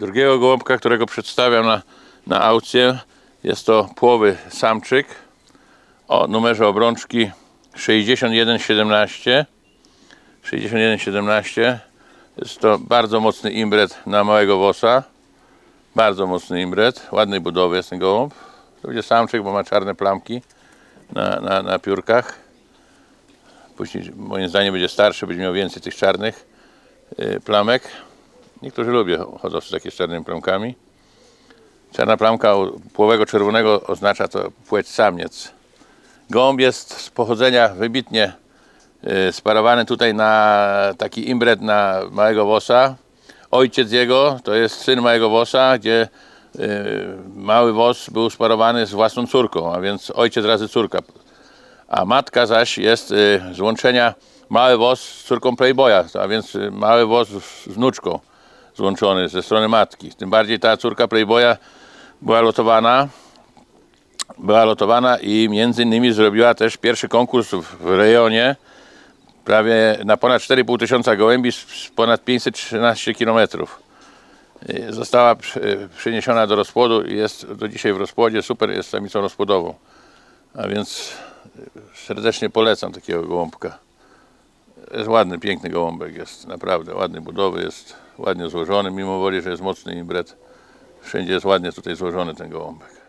drugiego gołąbka, którego przedstawiam na, na aukcję. Jest to płowy samczyk o numerze obrączki 6117. 6117. Jest to bardzo mocny imbret na małego wosa. Bardzo mocny imbret. Ładnej budowy jest ten gołąb. To będzie samczyk, bo ma czarne plamki na, na, na piórkach. Później moim zdaniem będzie starszy, będzie miał więcej tych czarnych y, plamek. Niektórzy lubią hodowcy z czarnymi plamkami. Czarna plamka u płowego czerwonego oznacza to płeć samiec. Gołąb jest z pochodzenia wybitnie y, sparowany tutaj na taki imbret na małego wosa. Ojciec jego to jest syn małego wosa, gdzie y, mały wos był sparowany z własną córką, a więc ojciec razy córka. A matka zaś jest y, z łączenia mały wos z córką Playboya, a więc mały wos z wnuczką złączony ze strony matki. Tym bardziej ta córka Playboya była lotowana, była lotowana i między innymi zrobiła też pierwszy konkurs w rejonie prawie na ponad 4,5 tysiąca gołębi z ponad 513 kilometrów. Została przy- przeniesiona do rozpłodu i jest do dzisiaj w rozpłodzie. Super jest samicą rozpłodową. A więc serdecznie polecam takiego gołąbka. Jest ładny, piękny gołąbek, jest naprawdę ładny budowy, jest ładnie złożony, mimo woli, że jest mocny imbret. Wszędzie jest ładnie tutaj złożony ten gołąbek.